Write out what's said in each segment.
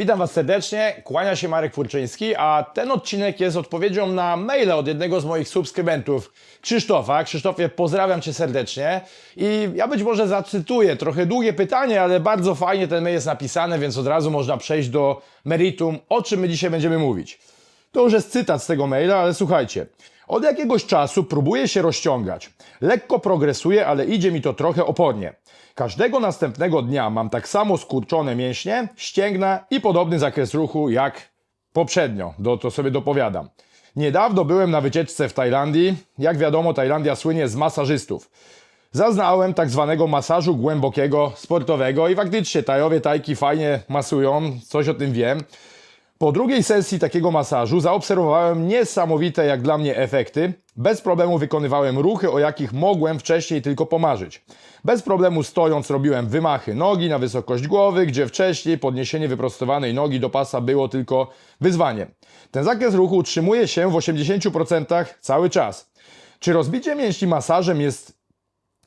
Witam Was serdecznie, kłania się Marek Furczyński, a ten odcinek jest odpowiedzią na maila od jednego z moich subskrybentów, Krzysztofa. Krzysztofie, pozdrawiam Cię serdecznie i ja być może zacytuję trochę długie pytanie, ale bardzo fajnie ten mail jest napisany, więc od razu można przejść do meritum, o czym my dzisiaj będziemy mówić. To już jest cytat z tego maila, ale słuchajcie. Od jakiegoś czasu próbuję się rozciągać. Lekko progresuję, ale idzie mi to trochę opornie. Każdego następnego dnia mam tak samo skurczone mięśnie, ścięgna i podobny zakres ruchu jak poprzednio. Do, to sobie dopowiadam. Niedawno byłem na wycieczce w Tajlandii. Jak wiadomo, Tajlandia słynie z masażystów. Zaznałem tak zwanego masażu głębokiego, sportowego i faktycznie Tajowie Tajki fajnie masują, coś o tym wiem. Po drugiej sesji takiego masażu zaobserwowałem niesamowite jak dla mnie efekty. Bez problemu wykonywałem ruchy, o jakich mogłem wcześniej tylko pomarzyć. Bez problemu stojąc robiłem wymachy nogi na wysokość głowy, gdzie wcześniej podniesienie wyprostowanej nogi do pasa było tylko wyzwaniem. Ten zakres ruchu utrzymuje się w 80% cały czas. Czy rozbicie mięśni masażem jest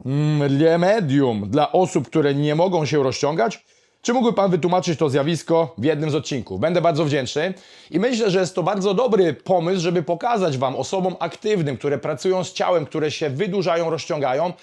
mm, remedium dla osób, które nie mogą się rozciągać? Czy mógłby Pan wytłumaczyć to zjawisko w jednym z odcinków? Będę bardzo wdzięczny i myślę, że jest to bardzo dobry pomysł, żeby pokazać Wam, osobom aktywnym, które pracują z ciałem, które się wydłużają, rozciągają,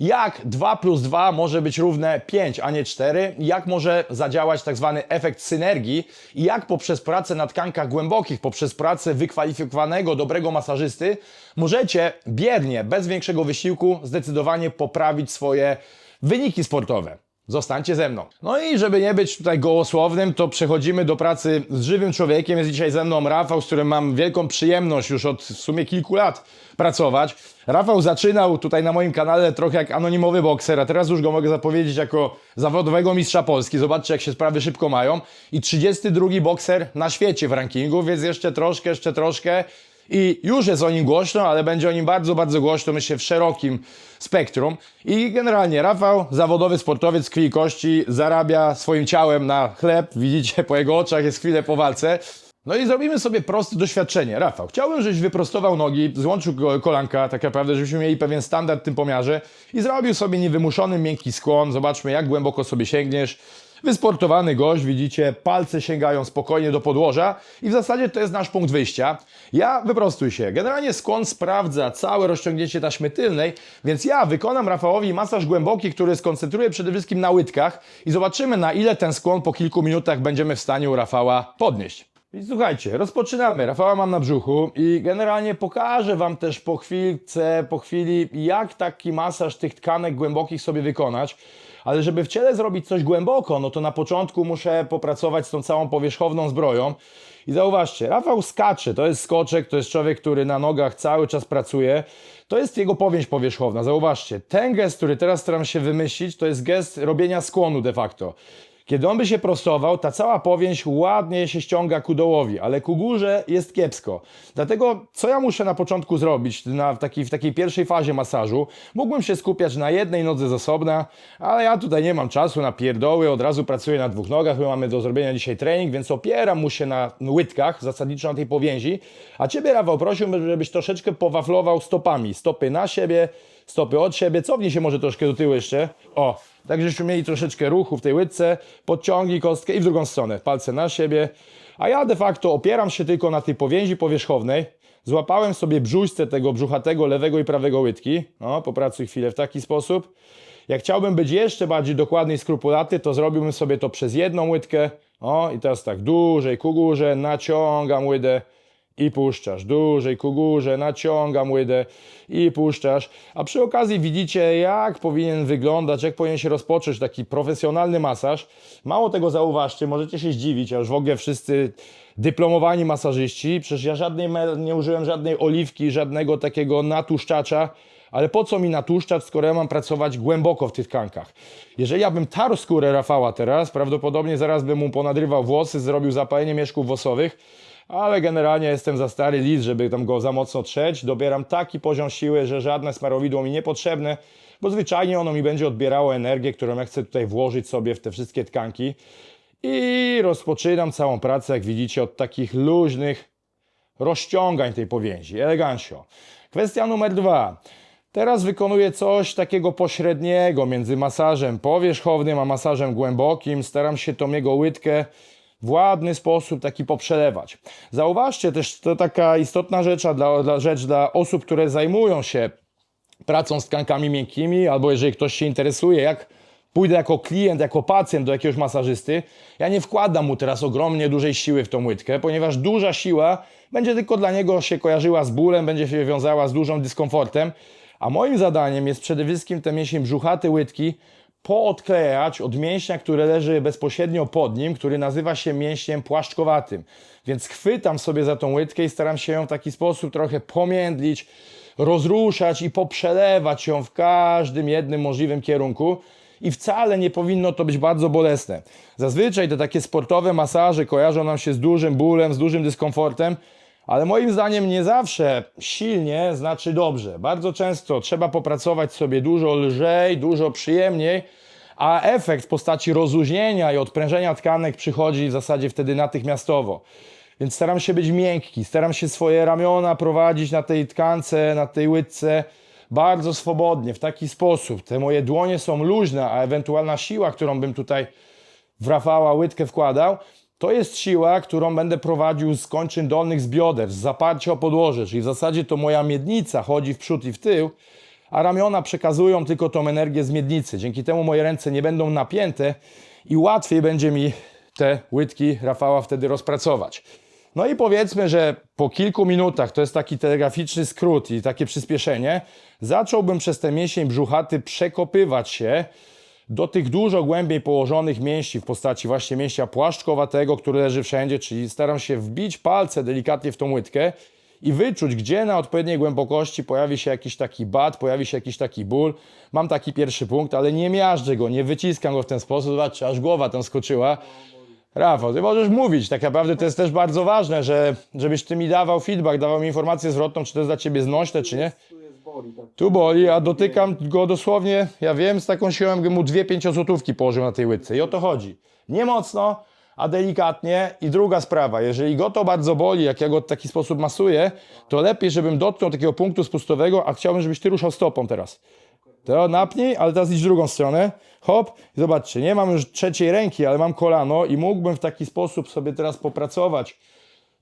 jak 2 plus 2 może być równe 5, a nie 4, jak może zadziałać tak zwany efekt synergii i jak poprzez pracę na tkankach głębokich, poprzez pracę wykwalifikowanego, dobrego masażysty, możecie biernie, bez większego wysiłku, zdecydowanie poprawić swoje wyniki sportowe. Zostańcie ze mną. No i żeby nie być tutaj gołosłownym, to przechodzimy do pracy z żywym człowiekiem. Jest dzisiaj ze mną Rafał, z którym mam wielką przyjemność już od w sumie kilku lat pracować. Rafał zaczynał tutaj na moim kanale trochę jak anonimowy bokser, a teraz już go mogę zapowiedzieć jako zawodowego mistrza Polski. Zobaczcie, jak się sprawy szybko mają. I 32 bokser na świecie w rankingu, więc jeszcze troszkę, jeszcze troszkę. I już jest o nim głośno, ale będzie o nim bardzo, bardzo głośno, myślę, w szerokim spektrum. I generalnie Rafał, zawodowy sportowiec z krwi kości, zarabia swoim ciałem na chleb. Widzicie po jego oczach, jest chwilę po walce. No i zrobimy sobie proste doświadczenie. Rafał, chciałbym, żebyś wyprostował nogi, złączył ko- kolanka, tak naprawdę, żebyśmy mieli pewien standard w tym pomiarze i zrobił sobie niewymuszony, miękki skłon. Zobaczmy, jak głęboko sobie sięgniesz. Wysportowany gość, widzicie, palce sięgają spokojnie do podłoża i w zasadzie to jest nasz punkt wyjścia. Ja wyprostuj się. Generalnie skłon sprawdza całe rozciągnięcie taśmy tylnej, więc ja wykonam Rafałowi masaż głęboki, który skoncentruje przede wszystkim na łydkach i zobaczymy na ile ten skłon po kilku minutach będziemy w stanie u Rafała podnieść. I słuchajcie, rozpoczynamy. Rafała mam na brzuchu i generalnie pokażę Wam też po chwilce, po chwili, jak taki masaż tych tkanek głębokich sobie wykonać. Ale żeby w ciele zrobić coś głęboko, no to na początku muszę popracować z tą całą powierzchowną zbroją. I zauważcie, Rafał skacze, to jest skoczek, to jest człowiek, który na nogach cały czas pracuje. To jest jego powieść powierzchowna. Zauważcie, ten gest, który teraz staram się wymyślić, to jest gest robienia skłonu de facto. Kiedy on by się prostował, ta cała powięź ładnie się ściąga ku dołowi, ale ku górze jest kiepsko. Dlatego, co ja muszę na początku zrobić na, w, takiej, w takiej pierwszej fazie masażu? Mógłbym się skupiać na jednej nodze z osobna, ale ja tutaj nie mam czasu na pierdoły, od razu pracuję na dwóch nogach, my mamy do zrobienia dzisiaj trening, więc opieram mu się na łydkach, zasadniczo na tej powięzi, a Ciebie, Rafał, prosiłbym, żebyś troszeczkę powaflował stopami. Stopy na siebie, stopy od siebie, cofnij się może troszkę do tyłu jeszcze. O, tak żebyśmy mieli troszeczkę ruchu w tej łydce, podciągnij kostkę i w drugą stronę, palce na siebie. A ja de facto opieram się tylko na tej powięzi powierzchownej. Złapałem sobie brzuśce tego brzuchatego lewego i prawego łydki. No, popracuj chwilę w taki sposób. Jak chciałbym być jeszcze bardziej dokładny i skrupulaty, to zrobiłbym sobie to przez jedną łydkę. O, i teraz tak, dłużej ku górze, naciągam łydę i puszczasz. Dłużej ku górze, naciągam łydę i puszczasz. A przy okazji widzicie, jak powinien wyglądać, jak powinien się rozpocząć taki profesjonalny masaż. Mało tego zauważcie, możecie się zdziwić, a już w ogóle wszyscy dyplomowani masażyści, przecież ja żadnej, nie użyłem żadnej oliwki, żadnego takiego natłuszczacza. Ale po co mi natłuszczać, skoro ja mam pracować głęboko w tych tkankach? Jeżeli ja bym tarł skórę Rafała teraz, prawdopodobnie zaraz bym mu ponadrywał włosy, zrobił zapalenie mieszków włosowych, ale generalnie jestem za stary lis, żeby tam go za mocno trzeć. Dobieram taki poziom siły, że żadne smarowidło mi niepotrzebne, bo zwyczajnie ono mi będzie odbierało energię, którą ja chcę tutaj włożyć sobie w te wszystkie tkanki. I rozpoczynam całą pracę, jak widzicie, od takich luźnych rozciągań tej powięzi. Elegancio. Kwestia numer dwa. Teraz wykonuję coś takiego pośredniego między masażem powierzchownym a masażem głębokim. Staram się tą jego łydkę w ładny sposób taki poprzelewać. Zauważcie też, to taka istotna rzecz dla, dla, rzecz dla osób, które zajmują się pracą z tkankami miękkimi, albo jeżeli ktoś się interesuje, jak pójdę jako klient, jako pacjent do jakiegoś masażysty, ja nie wkładam mu teraz ogromnie dużej siły w tą łydkę, ponieważ duża siła będzie tylko dla niego się kojarzyła z bólem, będzie się wiązała z dużym dyskomfortem, a moim zadaniem jest przede wszystkim te mięśnie brzuchate łydki poodklejać od mięśnia, który leży bezpośrednio pod nim, który nazywa się mięśniem płaszczkowatym. Więc chwytam sobie za tą łydkę i staram się ją w taki sposób trochę pomiędlić, rozruszać i poprzelewać ją w każdym jednym możliwym kierunku. I wcale nie powinno to być bardzo bolesne. Zazwyczaj te takie sportowe masaże kojarzą nam się z dużym bólem, z dużym dyskomfortem, ale moim zdaniem nie zawsze silnie znaczy dobrze. Bardzo często trzeba popracować sobie dużo lżej, dużo przyjemniej, a efekt w postaci rozluźnienia i odprężenia tkanek przychodzi w zasadzie wtedy natychmiastowo. Więc staram się być miękki, staram się swoje ramiona prowadzić na tej tkance, na tej łydce bardzo swobodnie, w taki sposób. Te moje dłonie są luźne, a ewentualna siła, którą bym tutaj w Rafała łydkę wkładał, to jest siła, którą będę prowadził z kończyn dolnych z bioder, z zaparcia o podłoże, czyli w zasadzie to moja miednica chodzi w przód i w tył, a ramiona przekazują tylko tą energię z miednicy. Dzięki temu moje ręce nie będą napięte i łatwiej będzie mi te łydki Rafała wtedy rozpracować. No i powiedzmy, że po kilku minutach, to jest taki telegraficzny skrót i takie przyspieszenie, zacząłbym przez ten mięsień brzuchaty przekopywać się do tych dużo głębiej położonych mięśni w postaci właśnie mięśnia płaszczkowatego, który leży wszędzie, czyli staram się wbić palce delikatnie w tą łydkę i wyczuć, gdzie na odpowiedniej głębokości pojawi się jakiś taki bat, pojawi się jakiś taki ból. Mam taki pierwszy punkt, ale nie miażdżę go, nie wyciskam go w ten sposób, zobaczcie, aż głowa tam skoczyła. Rafał, ty możesz mówić, tak naprawdę to jest też bardzo ważne, że, żebyś ty mi dawał feedback, dawał mi informację zwrotną, czy to jest dla ciebie znośne, czy nie. Boli, tak. Tu boli, a dotykam go dosłownie, ja wiem, z taką siłą, bym mu dwie pięciozłotówki położył na tej łydce. I o to chodzi. Nie mocno, a delikatnie. I druga sprawa, jeżeli go to bardzo boli, jak ja go w taki sposób masuję, to lepiej, żebym dotknął takiego punktu spustowego, a chciałbym, żebyś ty ruszał stopą teraz. To napnij, ale teraz idź w drugą stronę. Hop, i zobaczcie, nie mam już trzeciej ręki, ale mam kolano i mógłbym w taki sposób sobie teraz popracować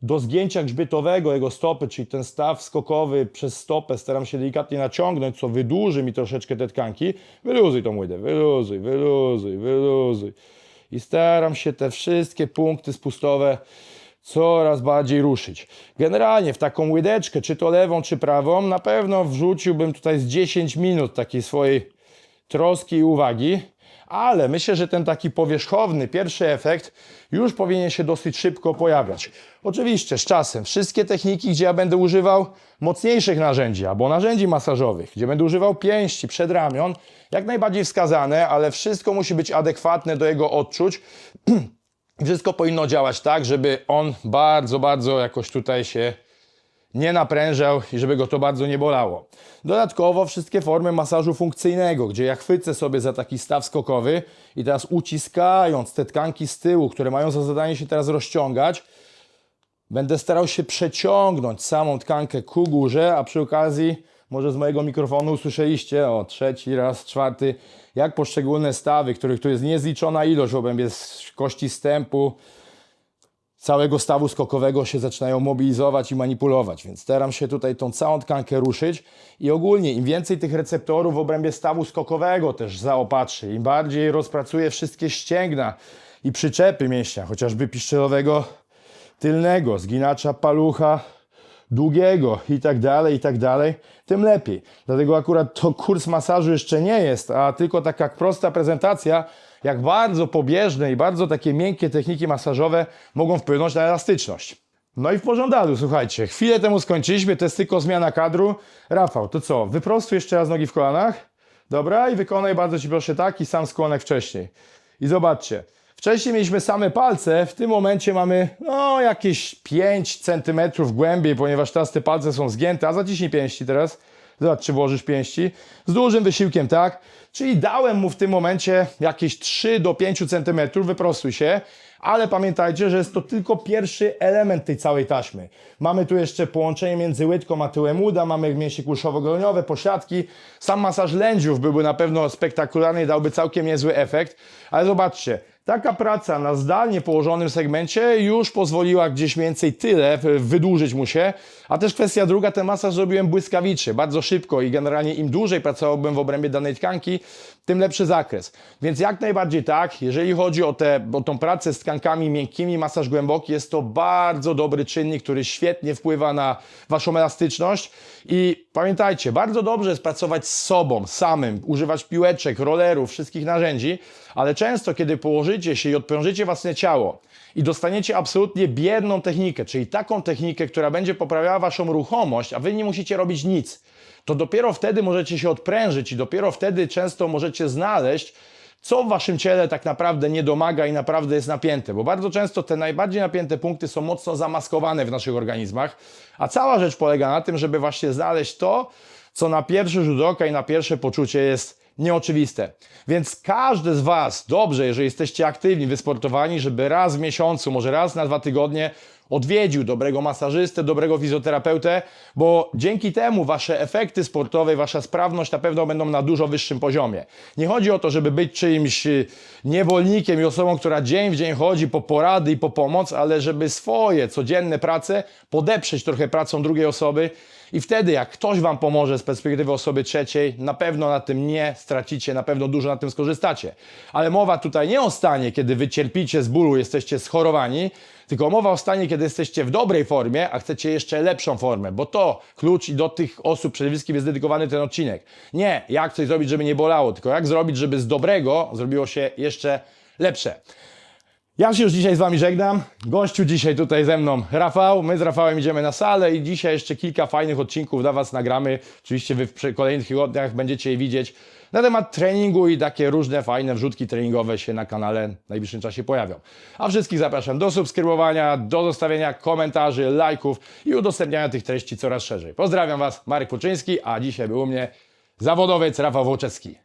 do zgięcia grzbietowego jego stopy, czyli ten staw skokowy przez stopę staram się delikatnie naciągnąć, co wydłuży mi troszeczkę te tkanki. Wyluzuj tą łydę, wyluzuj, wyluzuj, wyluzuj. I staram się te wszystkie punkty spustowe coraz bardziej ruszyć. Generalnie w taką łydeczkę, czy to lewą, czy prawą, na pewno wrzuciłbym tutaj z 10 minut takiej swojej troski i uwagi, ale myślę, że ten taki powierzchowny pierwszy efekt już powinien się dosyć szybko pojawiać. Oczywiście z czasem wszystkie techniki, gdzie ja będę używał mocniejszych narzędzi albo narzędzi masażowych, gdzie będę używał pięści, przedramion, jak najbardziej wskazane, ale wszystko musi być adekwatne do jego odczuć. Wszystko powinno działać tak, żeby on bardzo, bardzo jakoś tutaj się nie naprężał i żeby go to bardzo nie bolało. Dodatkowo wszystkie formy masażu funkcyjnego, gdzie ja chwycę sobie za taki staw skokowy i teraz uciskając te tkanki z tyłu, które mają za zadanie się teraz rozciągać, będę starał się przeciągnąć samą tkankę ku górze, a przy okazji może z mojego mikrofonu usłyszeliście, o trzeci raz, czwarty, jak poszczególne stawy, których tu jest niezliczona ilość w obrębie kości stępu, całego stawu skokowego się zaczynają mobilizować i manipulować, więc staram się tutaj tą całą tkankę ruszyć i ogólnie im więcej tych receptorów w obrębie stawu skokowego też zaopatrzy, im bardziej rozpracuję wszystkie ścięgna i przyczepy mięśnia, chociażby piszczelowego tylnego, zginacza palucha długiego i tak dalej, i tak dalej, tym lepiej. Dlatego akurat to kurs masażu jeszcze nie jest, a tylko taka prosta prezentacja, jak bardzo pobieżne i bardzo takie miękkie techniki masażowe mogą wpłynąć na elastyczność. No i w pożądaniu, słuchajcie, chwilę temu skończyliśmy, to jest tylko zmiana kadru. Rafał, to co, wyprostuj jeszcze raz nogi w kolanach. Dobra, i wykonaj bardzo Ci proszę taki sam skłon jak wcześniej. I zobaczcie, wcześniej mieliśmy same palce, w tym momencie mamy no jakieś 5 cm głębiej, ponieważ teraz te palce są zgięte, a zaciśnij pięści teraz. Zobacz, czy włożysz pięści. Z dużym wysiłkiem, tak? Czyli dałem mu w tym momencie jakieś 3 do 5 cm, wyprostuj się. Ale pamiętajcie, że jest to tylko pierwszy element tej całej taśmy. Mamy tu jeszcze połączenie między łydką a tyłem uda, mamy mięśnie kulszowo-goleniowe, pośladki. Sam masaż lędziów byłby na pewno spektakularny i dałby całkiem niezły efekt. Ale zobaczcie, taka praca na zdalnie położonym segmencie już pozwoliła gdzieś mniej więcej tyle w- wydłużyć mu się. A też kwestia druga, ten masaż zrobiłem błyskawicznie, bardzo szybko i generalnie im dłużej pracowałbym w obrębie danej tkanki, tym lepszy zakres. Więc jak najbardziej tak, jeżeli chodzi o, tę o tą pracę z tkankami miękkimi, masaż głęboki jest to bardzo dobry czynnik, który świetnie wpływa na waszą elastyczność i pamiętajcie, bardzo dobrze jest pracować z sobą, samym, używać piłeczek, rollerów, wszystkich narzędzi, ale często kiedy położycie się i odprężycie własne ciało i dostaniecie absolutnie bierną technikę, czyli taką technikę, która będzie poprawiała waszą ruchomość, a wy nie musicie robić nic, to dopiero wtedy możecie się odprężyć i dopiero wtedy często możecie znaleźć, co w waszym ciele tak naprawdę nie domaga i naprawdę jest napięte, bo bardzo często te najbardziej napięte punkty są mocno zamaskowane w naszych organizmach, a cała rzecz polega na tym, żeby właśnie znaleźć to, co na pierwszy rzut oka i na pierwsze poczucie jest nieoczywiste. Więc każdy z Was, dobrze, jeżeli jesteście aktywni, wysportowani, żeby raz w miesiącu, może raz na dwa tygodnie odwiedził dobrego masażystę, dobrego fizjoterapeutę, bo dzięki temu Wasze efekty sportowe, Wasza sprawność na pewno będą na dużo wyższym poziomie. Nie chodzi o to, żeby być czyimś y, niewolnikiem i osobą, która dzień w dzień chodzi po porady i po pomoc, ale żeby swoje codzienne prace podeprzeć trochę pracą drugiej osoby i wtedy, jak ktoś Wam pomoże z perspektywy osoby trzeciej, na pewno na tym nie stracicie, na pewno dużo na tym skorzystacie. Ale mowa tutaj nie o stanie, kiedy Wy cierpicie z bólu, jesteście schorowani, tylko mowa o stanie, kiedy jesteście w dobrej formie, a chcecie jeszcze lepszą formę, bo to klucz i do tych osób przede wszystkim jest dedykowany ten odcinek. Nie jak coś zrobić, żeby nie bolało, tylko jak zrobić, żeby z dobrego zrobiło się jeszcze lepsze. Ja się już dzisiaj z Wami żegnam. Gościu dzisiaj tutaj ze mną Rafał. My z Rafałem idziemy na salę i dzisiaj jeszcze kilka fajnych odcinków dla Was nagramy. Oczywiście Wy w kolejnych tygodniach będziecie je widzieć na temat treningu i takie różne fajne wrzutki treningowe się na kanale w najbliższym czasie pojawią. A wszystkich zapraszam do subskrybowania, do zostawienia komentarzy, lajków i udostępniania tych treści coraz szerzej. Pozdrawiam Was, Marek Puczyński, a dzisiaj był u mnie zawodowiec Rafał Wołczewski.